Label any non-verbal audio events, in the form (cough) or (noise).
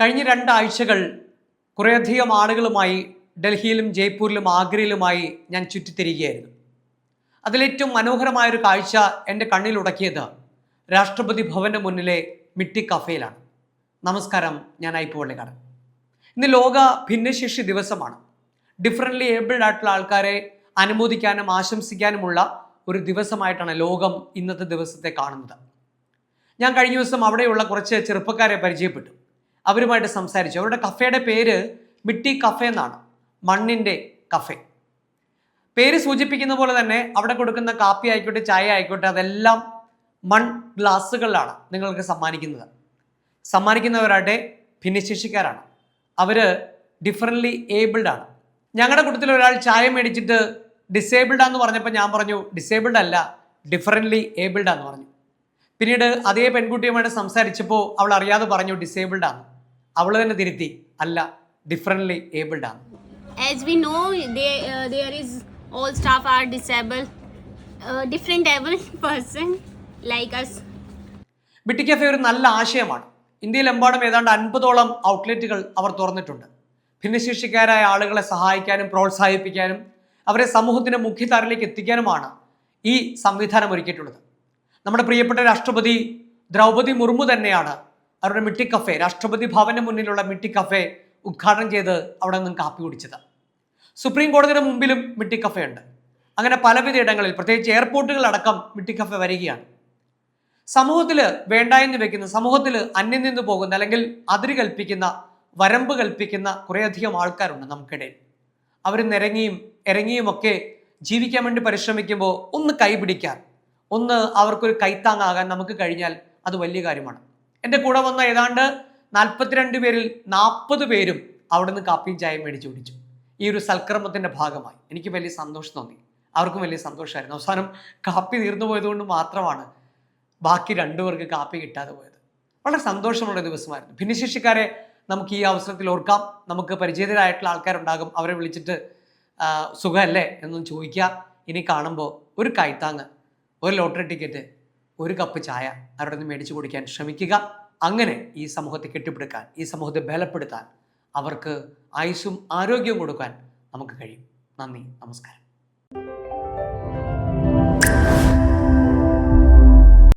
കഴിഞ്ഞ രണ്ടാഴ്ചകൾ കുറേയധികം ആളുകളുമായി ഡൽഹിയിലും ജയ്പൂരിലും ആഗ്രയിലുമായി ഞാൻ ചുറ്റിത്തിരിക്കുകയായിരുന്നു അതിലേറ്റവും മനോഹരമായൊരു കാഴ്ച എന്റെ കണ്ണിൽ കണ്ണിലുടക്കിയത് രാഷ്ട്രപതി ഭവന്റെ മുന്നിലെ മിട്ടി കഫേയിലാണ്. നമസ്കാരം ഞാൻ ഐപ്പ് വള്ളിക്കാരൻ ഇന്ന് ലോക ഭിന്നശേഷി ദിവസമാണ്. ഡിഫറന്റ്ലി ഏബിൾഡ് ആയിട്ടുള്ള ആൾക്കാരെ അനുമോദിക്കാനും ആശംസിക്കാനുമുള്ള ഒരു ദിവസമായിട്ടാണ് ലോകം ഇന്നത്തെ ദിവസത്തെ കാണുന്നത്. ഞാൻ കഴിഞ്ഞ ദിവസം അവിടെയുള്ള കുറച്ച് ചെറുപ്പക്കാരെ പരിചയപ്പെട്ടു. അവരുമായിട്ട് സംസാരിച്ചു. അവരുടെ കഫേയുടെ പേര് മിട്ടി കഫേ എന്നാണ്. മണ്ണിന്റെ കഫേ. പേര് സൂചിപ്പിക്കുന്ന പോലെ തന്നെ അവിടെ കൊടുക്കുന്ന കാപ്പി ആയിക്കോട്ടെ ചായ ആയിക്കോട്ടെ അതെല്ലാം മൺ ഗ്ലാസ്സുകളിലാണ് നിങ്ങൾക്ക് സമ്മാനിക്കുന്നത്. സമ്മാനിക്കുന്നവരാട്ടെ ഭിന്നശേഷിക്കാരാണ്. അവർ ഡിഫറന്റ്ലി ഏബിൾഡ് ആണ്. ഞങ്ങളുടെ കൂട്ടത്തിൽ ഒരാൾ ചായ മേടിച്ചിട്ട് ഡിസേബിൾഡ് പറഞ്ഞപ്പോൾ ഞാൻ പറഞ്ഞു ഡിസേബിൾഡ് അല്ല ഡിഫറന്റ്ലി ഏബിൾഡ് ആന്ന് പറഞ്ഞു. പിന്നീട് അതേ പെൺകുട്ടിയുമായിട്ട് സംസാരിച്ചപ്പോൾ അവൾ അറിയാതെ പറഞ്ഞു ഡിസേബിൾഡ് ആണ്. അവൾ തന്നെ തിരുത്തി. അല്ല ഡിഫറന്റ്ലി ഏബിൾഡ് ആണ്. As we know they, uh, there is all staff are disabled. Uh, different able (laughs) person like us. ബിട്ടി കഫെ ഒരു നല്ല ആശയമാണ്. ഇന്ത്യയിലെമ്പാടും ഏതാണ്ട് അൻപതോളം ഔട്ട്ലെറ്റുകൾ അവർ തുറന്നിട്ടുണ്ട്. ഭിന്നശേഷിക്കാരായ ആളുകളെ സഹായിക്കാനും പ്രോത്സാഹിപ്പിക്കാനും അവരെ സമൂഹത്തിന്റെ മുഖ്യധാരയിലേക്ക് എത്തിക്കാനുമാണ് ഈ സംവിധാനം ഒരുക്കിയിട്ടുള്ളത്. നമ്മുടെ പ്രിയപ്പെട്ട രാഷ്ട്രപതി ദ്രൗപദി മുർമു തന്നെയാണ് അവരുടെ മിട്ടി കഫേ രാഷ്ട്രപതി ഭവന് മുന്നിലുള്ള മിട്ടി കഫേ ഉദ്ഘാടനം ചെയ്ത് അവിടെ നിന്നും കാപ്പി കുടിച്ചത്. സുപ്രീം കോടതിയുടെ മുമ്പിലും മിട്ടി കഫേ ഉണ്ട്. അങ്ങനെ പലവിധ ഇടങ്ങളിൽ പ്രത്യേകിച്ച് എയർപോർട്ടുകളടക്കം മിട്ടി കഫേ വരികയാണ്. സമൂഹത്തിൽ വേണ്ട എന്ന് വെക്കുന്ന സമൂഹത്തിൽ അന്യം നിന്ന് പോകുന്ന അല്ലെങ്കിൽ അതിര് കൽപ്പിക്കുന്ന വരമ്പ് കൽപ്പിക്കുന്ന കുറേയധികം ആൾക്കാരുണ്ട് നമുക്കിടയിൽ. അവർ നിരങ്ങിയും ഇറങ്ങിയുമൊക്കെ ജീവിക്കാൻ വേണ്ടി പരിശ്രമിക്കുമ്പോൾ ഒന്ന് കൈപിടിക്കാൻ ഒന്ന് അവർക്കൊരു കൈത്താങ്ങാകാൻ നമുക്ക് കഴിഞ്ഞാൽ അത് വലിയ കാര്യമാണ്. എന്റെ കൂടെ വന്ന ഏതാണ്ട് നാൽപ്പത്തിരണ്ട് പേരിൽ നാൽപ്പത് പേരും അവിടെ നിന്ന് കാപ്പിയും ചായയും മേടിച്ച് കുടിച്ചു. ഈ ഒരു സൽക്രമത്തിന്റെ ഭാഗമായി. എനിക്ക് വലിയ സന്തോഷം തോന്നി. അവർക്കും വലിയ സന്തോഷമായിരുന്നു. അവസാനം കാപ്പി തീർന്നു പോയതുകൊണ്ട് മാത്രമാണ് ബാക്കി രണ്ടു പേർക്ക് കാപ്പി കിട്ടാതെ പോയത്. വളരെ സന്തോഷമുള്ള ദിവസമായിരുന്നു. ഭിന്നശേഷിക്കാരെ നമുക്ക് ഈ അവസരത്തിൽ ഓർക്കാം. നമുക്ക് പരിചിതരായിട്ടുള്ള ആൾക്കാരുണ്ടാകും. അവരെ വിളിച്ചിട്ട് സുഖമല്ലേ? എന്നൊന്ന് ചോദിക്കുക ഇനി കാണുമ്പോൾ ഒരു കൈത്താങ്ങ് ഒരു ലോട്ടറി ടിക്കറ്റ് ഒരു കപ്പ് ചായ അവരുടെ നിന്ന് മേടിച്ചു കുടിക്കാൻ ശ്രമിക്കുക. അങ്ങനെ ഈ സമൂഹത്തെ കെട്ടിപ്പടുക്കാൻ ഈ സമൂഹത്തെ ബലപ്പെടുത്താൻ അവർക്ക് ആയുസ്സും ആരോഗ്യവും കൊടുക്കാൻ നമുക്ക് കഴിയും. നന്ദി നമസ്കാരം.